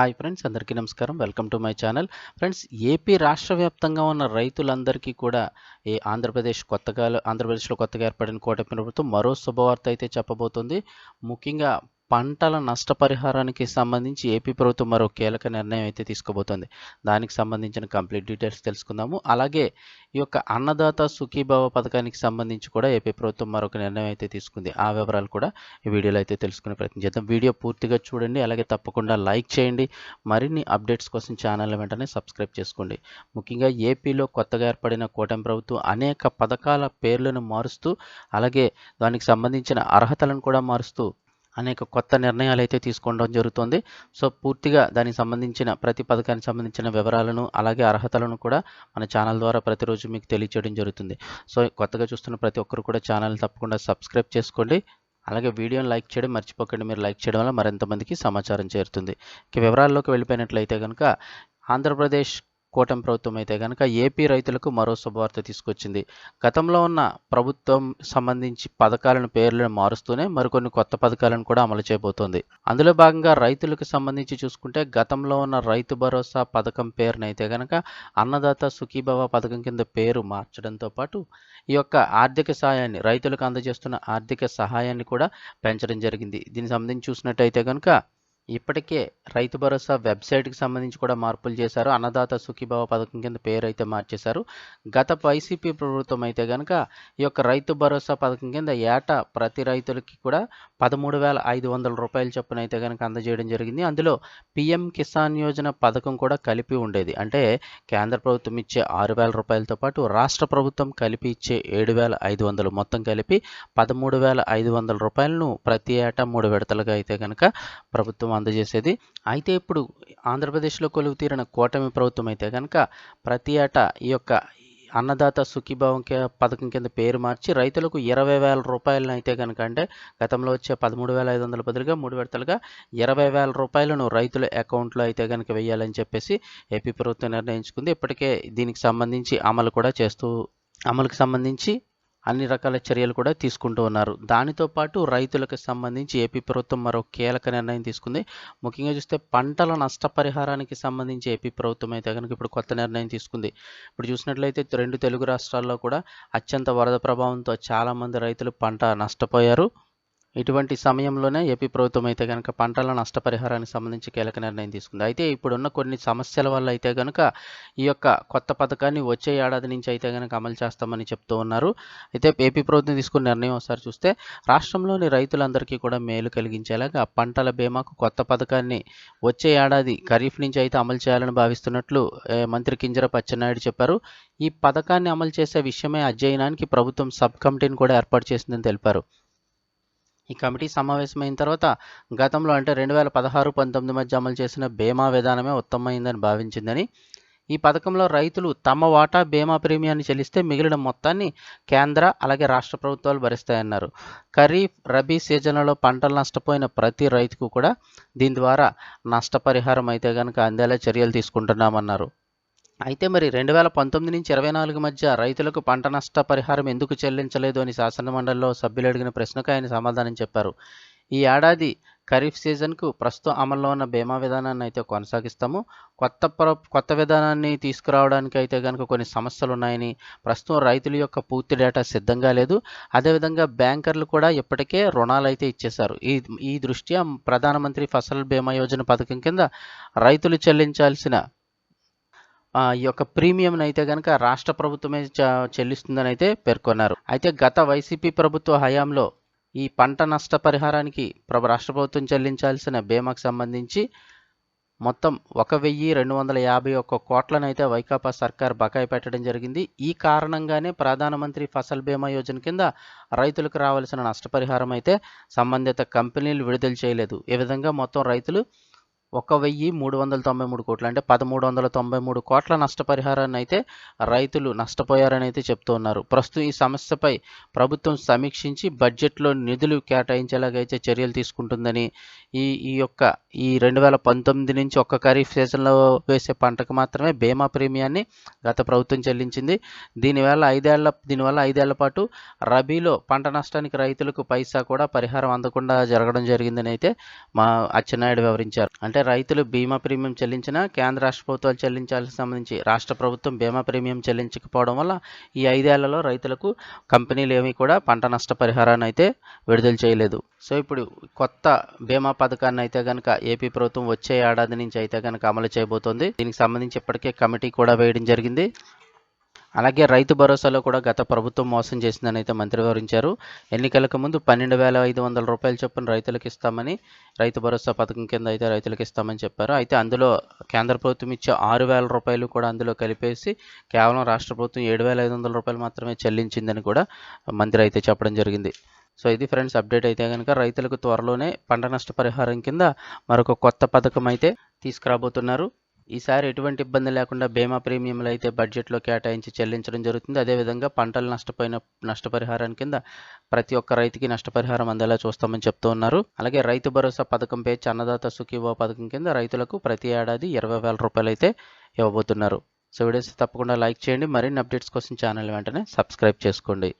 Hi friends అందరికీ నమస్కారం. Welcome to my channel. Friends AP రాష్ట్ర వ్యాప్తంగా ఉన్న రైతులందరికీ కూడా ఈ ఆంధ్రప్రదేశ్ కొత్తగా ఆంధ్రప్రదేశ్లో కొత్తగా ఏర్పడిన కూటమి ప్రభుత్వం మరో శుభవార్త అయితే చెప్పబోతుంది. ముఖ్యంగా పంటల నష్టపరిహారానికి సంబంధించి ఏపీ ప్రభుత్వం మరో కీలక నిర్ణయం అయితే తీసుకోబోతోంది. దానికి సంబంధించిన కంప్లీట్ డీటెయిల్స్ తెలుసుకుందాము. అలాగే ఈ యొక్క అన్నదాత సుఖీభావ పథకానికి సంబంధించి కూడా ఏపీ ప్రభుత్వం మరొక నిర్ణయం అయితే తీసుకుంది. ఆ వివరాలు కూడా ఈ వీడియోలో అయితే తెలుసుకునే ప్రయత్నం చేద్దాం. వీడియో పూర్తిగా చూడండి అలాగే తప్పకుండా లైక్ చేయండి. మరిన్ని అప్డేట్స్ కోసం ఛానల్ వెంటనే సబ్స్క్రైబ్ చేసుకోండి. ముఖ్యంగా ఏపీలో కొత్తగా ఏర్పడిన కూటమి ప్రభుత్వం అనేక పథకాల పేర్లను మారుస్తూ అలాగే దానికి సంబంధించిన అర్హతలను కూడా మారుస్తూ అనేక కొత్త నిర్ణయాలు అయితే తీసుకోవడం జరుగుతుంది. సో పూర్తిగా దానికి సంబంధించిన ప్రతి పథకానికి సంబంధించిన వివరాలను అలాగే అర్హతలను కూడా మన ఛానల్ ద్వారా ప్రతిరోజు మీకు తెలియచేయడం జరుగుతుంది. సో కొత్తగా చూస్తున్న ప్రతి ఒక్కరు కూడా ఛానల్ తప్పకుండా సబ్స్క్రైబ్ చేసుకోండి. అలాగే వీడియోని లైక్ చేయడం మర్చిపోకండి. మీరు లైక్ చేయడం వల్ల మరింతమందికి సమాచారం చేరుతుంది. ఇక వివరాల్లోకి వెళ్ళిపోయినట్లయితే కనుక ఆంధ్రప్రదేశ్ కూటమి ప్రభుత్వం అయితే కనుక ఏపీ రైతులకు మరో శుభవార్త తీసుకొచ్చింది. గతంలో ఉన్న ప్రభుత్వం సంబంధించి పథకాలను పేర్లను మారుస్తూనే మరికొన్ని కొత్త పథకాలను కూడా అమలు చేయబోతోంది. అందులో భాగంగా రైతులకు సంబంధించి చూసుకుంటే గతంలో ఉన్న రైతు భరోసా పథకం పేరునైతే అయితే కనుక అన్నదాత సుఖీభవ పథకం కింద పేరు మార్చడంతో పాటు ఈ యొక్క ఆర్థిక సహాయాన్ని రైతులకు అందజేస్తున్న ఆర్థిక సహాయాన్ని కూడా పెంచడం జరిగింది. దీనికి సంబంధించి చూసినట్టయితే కనుక ఇప్పటికే రైతు భరోసా వెబ్సైట్కి సంబంధించి కూడా మార్పులు చేశారు. అన్నదాత సుఖీభావ పథకం కింద పేరు అయితే మార్చేశారు. గత వైసీపీ ప్రభుత్వం అయితే కనుక ఈ యొక్క రైతు భరోసా పథకం కింద ఏటా ప్రతి రైతులకి కూడా పదమూడు వేల ఐదు వందల రూపాయల చొప్పున అయితే కనుక అందజేయడం జరిగింది. అందులో పిఎం కిసాన్ యోజన పథకం కూడా కలిపి ఉండేది. అంటే కేంద్ర ప్రభుత్వం ఇచ్చే ఆరు వేల రూపాయలతో పాటు రాష్ట్ర ప్రభుత్వం కలిపి ఇచ్చే ఏడు వేల ఐదు వందలు మొత్తం కలిపి పదమూడు వేల ఐదు వందల రూపాయలను ప్రతి ఏటా మూడు విడతలుగా అయితే కనుక ప్రభుత్వం అందజేసేది. అయితే ఇప్పుడు ఆంధ్రప్రదేశ్లో కొలువు తీరిన కూటమి ప్రభుత్వం అయితే కనుక ప్రతి ఏటా ఈ యొక్క అన్నదాత సుఖీభావం పథకం కింద పేరు మార్చి రైతులకు ఇరవై వేల రూపాయలను అయితే కనుక అంటే గతంలో వచ్చే పదమూడు వేల ఐదు వందల బదులుగా మూడు విడతలుగా ఇరవై వేల రూపాయలను రైతుల అకౌంట్లో అయితే కనుక వేయాలని చెప్పేసి ఏపీ ప్రభుత్వం నిర్ణయించుకుంది. ఇప్పటికే దీనికి సంబంధించి అమలు కూడా చేస్తూ అమలుకు సంబంధించి అన్ని రకాల చర్యలు కూడా తీసుకుంటూ ఉన్నారు. దానితో పాటు రైతులకు సంబంధించి ఏపీ ప్రభుత్వం మరో కీలక నిర్ణయం తీసుకుంది. ముఖ్యంగా చూస్తే పంటల నష్టపరిహారానికి సంబంధించి ఏపీ ప్రభుత్వం అయితే కనుక ఇప్పుడు కొత్త నిర్ణయం తీసుకుంది. ఇప్పుడు చూసినట్లయితే రెండు తెలుగు రాష్ట్రాల్లో కూడా అత్యంత వరద ప్రభావంతో చాలామంది రైతులు పంట నష్టపోయారు. ఇటువంటి సమయంలోనే ఏపీ ప్రభుత్వం అయితే కనుక పంటల నష్టపరిహారానికి సంబంధించి కీలక నిర్ణయం తీసుకుంది. అయితే ఇప్పుడున్న కొన్ని సమస్యల వల్ల అయితే కనుక ఈ యొక్క కొత్త పథకాన్ని వచ్చే ఏడాది నుంచి అయితే కనుక అమలు చేస్తామని చెప్తూ ఉన్నారు. అయితే ఏపీ ప్రభుత్వం తీసుకున్న నిర్ణయం ఒకసారి చూస్తే రాష్ట్రంలోని రైతులందరికీ కూడా మేలు కలిగించేలాగా పంటల బీమాకు కొత్త పథకాన్ని వచ్చే ఏడాది ఖరీఫ్ నుంచి అయితే అమలు చేయాలని భావిస్తున్నట్లు మంత్రి కింజర పచ్చెన్నాయుడు చెప్పారు. ఈ పథకాన్ని అమలు చేసే విషయమే అధ్యయనానికి ప్రభుత్వం సబ్ కమిటీని కూడా ఏర్పాటు చేసిందని తెలిపారు. ఈ కమిటీ సమావేశమైన తర్వాత గతంలో అంటే రెండు వేల పదహారు పంతొమ్మిది మధ్య అమలు చేసిన బీమా విధానమే ఉత్తమమైందని భావించిందని ఈ పథకంలో రైతులు తమ వాటా బీమా ప్రీమియాన్ని చెల్లిస్తే మిగిలిన మొత్తాన్ని కేంద్ర అలాగే రాష్ట్ర ప్రభుత్వాలు భరిస్తాయన్నారు. ఖరీఫ్ రబీ సీజన్లలో పంటలు నష్టపోయిన ప్రతి రైతుకు కూడా దీని ద్వారా నష్టపరిహారం అయితే కనుక అందేలా చర్యలు తీసుకుంటున్నామన్నారు. అయితే మరి రెండు వేల పంతొమ్మిది నుంచి ఇరవై నాలుగు మధ్య రైతులకు పంట నష్ట పరిహారం ఎందుకు చెల్లించలేదు అని శాసనమండలిలో సభ్యులు అడిగిన ప్రశ్నకు ఆయన సమాధానం చెప్పారు. ఈ ఏడాది ఖరీఫ్ సీజన్కు ప్రస్తుతం అమల్లో ఉన్న బీమా విధానాన్ని అయితే కొనసాగిస్తాము. కొత్త ప్ర కొత్త విధానాన్ని తీసుకురావడానికి అయితే కనుక కొన్ని సమస్యలు ఉన్నాయని ప్రస్తుతం రైతుల యొక్క పూర్తి డేటా సిద్ధంగా లేదు. అదేవిధంగా బ్యాంకర్లు కూడా ఇప్పటికే రుణాలు అయితే ఇచ్చేశారు. ఈ ఈ దృష్ట్యా ప్రధానమంత్రి ఫసల్ బీమా యోజన పథకం కింద రైతులు చెల్లించాల్సిన ఈ యొక్క ప్రీమియం అయితే కనుక రాష్ట్ర ప్రభుత్వమే చెల్లిస్తుందని అయితే పేర్కొన్నారు. అయితే గత వైసీపీ ప్రభుత్వ హయాంలో ఈ పంట నష్ట పరిహారానికి రాష్ట్ర ప్రభుత్వం చెల్లించాల్సిన బీమాకు సంబంధించి మొత్తం ఒక వెయ్యి రెండు వందల యాభై ఒక్క కోట్లను అయితే వైకాపా సర్కార్ బకాయి పెట్టడం జరిగింది. ఈ కారణంగానే ప్రధానమంత్రి ఫసల్ బీమా యోజన కింద రైతులకు రావాల్సిన నష్టపరిహారం అయితే సంబంధిత కంపెనీలు విడుదల చేయలేదు. ఈ విధంగా మొత్తం రైతులు ఒక వెయ్యి మూడు వందల తొంభై మూడు కోట్లు. అంటే పదమూడు వందల తొంభై మూడు కోట్ల నష్టపరిహారాన్ని అయితే రైతులు నష్టపోయారని అయితే చెప్తూ ఉన్నారు. ప్రస్తుతం ఈ సమస్యపై ప్రభుత్వం సమీక్షించి బడ్జెట్లో నిధులు కేటాయించేలాగైతే చర్యలు తీసుకుంటుందని ఈ ఈ యొక్క ఈ రెండు వేల పంతొమ్మిది నుంచి ఒక్క ఖరీఫ్ సీజన్లో వేసే పంటకు మాత్రమే బీమా ప్రీమియాన్ని గత ప్రభుత్వం చెల్లించింది. దీనివల్ల ఐదేళ్ళ దీనివల్ల ఐదేళ్ళ పాటు రబీలో పంట నష్టానికి రైతులకు పైసా కూడా పరిహారం అందకుండా జరగడం జరిగిందని అయితే మా అచ్చెన్నాయుడు వివరించారు. అంటే అంటే రైతులు బీమా ప్రీమియం చెల్లించినా కేంద్ర రాష్ట్ర ప్రభుత్వాలు చెల్లించాల్సి సంబంధించి రాష్ట్ర ప్రభుత్వం బీమా ప్రీమియం చెల్లించకపోవడం వల్ల ఈ ఐదేళ్ళలో రైతులకు కంపెనీలు ఏమీ కూడా పంట నష్ట పరిహారాన్ని అయితే విడుదల చేయలేదు. సో ఇప్పుడు కొత్త బీమా పథకాన్ని అయితే కనుక ఏపీ ప్రభుత్వం వచ్చే ఏడాది నుంచి అయితే కనుక అమలు చేయబోతోంది. దీనికి సంబంధించి ఇప్పటికే కమిటీ కూడా వేయడం జరిగింది. అలాగే రైతు భరోసాలో కూడా గత ప్రభుత్వం మోసం చేసిందని అయితే మంత్రి వివరించారు. ఎన్నికలకు ముందు పన్నెండు వేల ఐదు వందల రూపాయలు చొప్పున రైతులకు ఇస్తామని రైతు భరోసా పథకం కింద అయితే రైతులకు ఇస్తామని చెప్పారు. అయితే అందులో కేంద్ర ప్రభుత్వం ఇచ్చే ఆరు వేల రూపాయలు కూడా అందులో కలిపేసి కేవలం రాష్ట్ర ప్రభుత్వం ఏడు వేల ఐదు వందల రూపాయలు మాత్రమే చెల్లించిందని కూడా మంత్రి అయితే చెప్పడం జరిగింది. సో ఇది ఫ్రెండ్స్ అప్డేట్ అయితే కనుక రైతులకు త్వరలోనే పంట నష్ట పరిహారం కింద మరొక కొత్త పథకం అయితే తీసుకురాబోతున్నారు. ఈసారి ఎటువంటి ఇబ్బంది లేకుండా బీమా ప్రీమియంలు అయితే బడ్జెట్లో కేటాయించి చెల్లించడం జరుగుతుంది. అదేవిధంగా పంటలు నష్టపోయిన నష్టపరిహారం కింద ప్రతి ఒక్క రైతుకి నష్టపరిహారం అందేలా చూస్తామని చెప్తూ ఉన్నారు. అలాగే రైతు భరోసా పథకం పేర్చి అన్నదాత సుఖీవో పథకం కింద రైతులకు ప్రతి ఏడాది ఇరవై వేల రూపాయలు అయితే ఇవ్వబోతున్నారు. సో వీడియోస్ తప్పకుండా లైక్ చేయండి. మరిన్ని అప్డేట్స్ కోసం ఛానల్ వెంటనే సబ్స్క్రైబ్ చేసుకోండి.